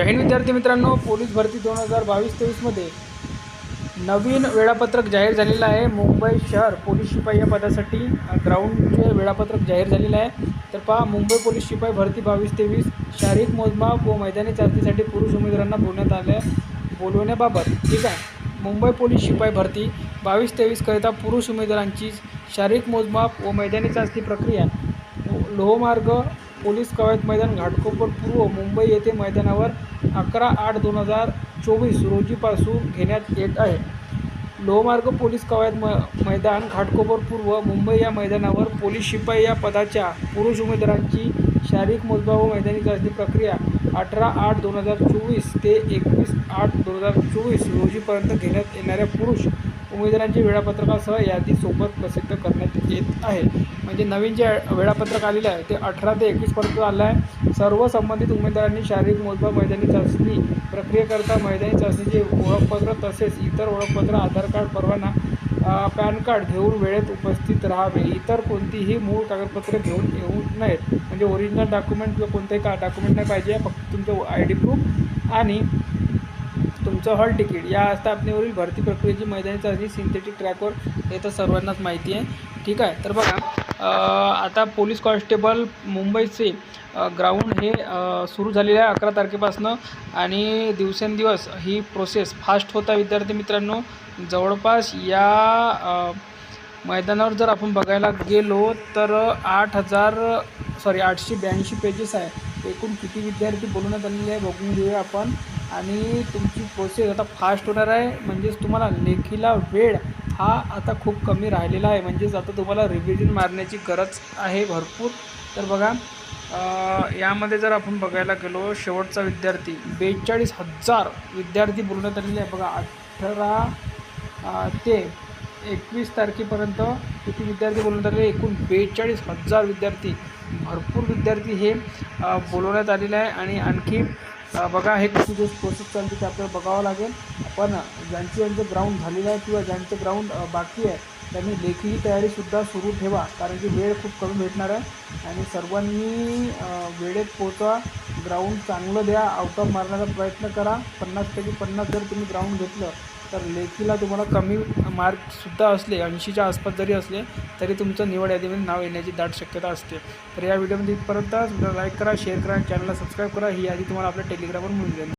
जय हिंद विद्यार्थी मित्रांनो पोलीस भरती दोन हजार बावीस तेवीसमध्ये नवीन वेळापत्रक जाहीर झालेलं आहे. मुंबई शहर पोलीस शिपाई या पदासाठी ग्राउंडचे वेळापत्रक जाहीर झालेलं आहे. तर पहा मुंबई पोलीस शिपाई भरती बावीस तेवीस शारीरिक मोजमाप व मैदानी चाचणीसाठी पुरुष उमेदवारांना बोलण्यात आले बोलवण्याबाबत ठीक आहे. मुंबई पोलीस शिपाई भरती बावीस तेवीसकरिता पुरुष उमेदवारांची शारीरिक मोजमाप व मैदानी चाचणी प्रक्रिया लोहमार्ग पोलीस कवायत मैदान घाटकोपर पूर्व मुंबई येथे मैदानावर अकरा आठ दोन हजार चोवीस रोजीपासून घेण्यात येत आहे. लोहमार्ग पोलीस कवायत म मैदान घाटकोपर पूर्व मुंबई या मैदानावर पोलीस शिपाई या पदाच्या पुरुष उमेदवारांची शारीरिक मोजबाव व मैदानी चाचणी प्रक्रिया अठरा आठ दोन हजार चोवीस ते एकवीस आठ दोन हजार चोवीस रोजीपर्यंत घेण्यात येणाऱ्या पुरुष उमेदवारांच्या वेळापत्रकासह यादी सोबत प्रसिद्ध करण्यात येत आहे. म्हणजे नवीन जे वेळापत्रक आलेलं आहे ते अठरा ते एकवीसपर्यंत आलं आहे. सर्व संबंधित उमेदवारांनी शारीरिक मोजमाप मैदानी चाचणी प्रक्रियेकरता मैदानी चाचणीचे ओळखपत्र तसेच इतर ओळखपत्र आधार कार्ड परवाना पॅन कार्ड घेऊन वेळेत उपस्थित राहावे. इतर कोणतीही मूळ कागदपत्रे घेऊन येऊ नयेत. म्हणजे ओरिजिनल डॉक्युमेंट किंवा कोणतेही का डॉक्युमेंट नाही पाहिजे. फक्त तुमचं आय डी प्रूफ आणि तुमचं हॉल तिकीट. या स्थापनेवरील भरती प्रक्रियेची मैदानी चाचणी सिंथेटिक ट्रॅकवर हे तर सर्वांनाच माहिती आहे. ठीक आहे? तर बघा आता पोलीस कॉन्स्टेबल मुंबईचे ग्राउंड हे सुरू झालेले आहे अकरा तारखेपासनं आणि दिवसेंदिवस ही प्रोसेस फास्ट होता विद्यार्थी मित्रांनो. जवळपास या मैदानावर जर आपण बघायला गेलो तर आठ हजार सॉरी आठशे ब्याऐंशी पेजेस आहे. एकूण किती विद्यार्थी बोलवण्यात आलेले आहे बघून घेऊया आपण. आणि तुमची प्रोसेस आता फास्ट होणार आहे. म्हणजेच तुम्हाला लेखीला वेळ हा आता खूप कमी राहिलेला आहे. म्हणजेच आता तुम्हाला रिव्हिजन मारण्याची गरज आहे भरपूर. तर बघा यामध्ये जर आपण बघायला गेलो शेवटचा विद्यार्थी बेचाळीस हजार विद्यार्थी बोलवण्यात आलेले आहे बघा अठरा ते एकवीस तारखेपर्यंत किती विद्यार्थी बोलवण्यात आलेले एकूण बेचाळीस हजार विद्यार्थी भरपूर विद्यार्थी हे बोलवण्यात आलेले आहे. आणि आणखी बघा हे कशी जे प्रोसेस चालते ते आपल्याला बघावं लागेल. पण ज्यांचे ज्यांचं ग्राउंड झालेलं आहे किंवा ज्यांचं ग्राउंड बाकी आहे त्यांनी लेखी तयारीसुद्धा सुरू ठेवा कारण की वेळ खूप कमी भेटणार आहे. आणि सर्वांनी वेळेत पोचा ग्राउंड चांगलं द्या आउट ऑफ मारण्याचा प्रयत्न करा. पन्नास पैकी पन्नास जर तुम्ही ग्राउंड घेतलं तर लेखीला तुम्हाला कमी मार्कसुद्धा असले ऐंशीच्या आसपास जरी असले तरी तुमचं निवड यादीमध्ये नाव येण्याची दाट शक्यता असते. तर या व्हिडिओमध्ये इथपर्यंत लाईक करा शेअर करा चॅनलला सबस्क्राईब करा. ही यादी तुम्हाला आपल्या टेलिग्रामवर मिळून जाईल.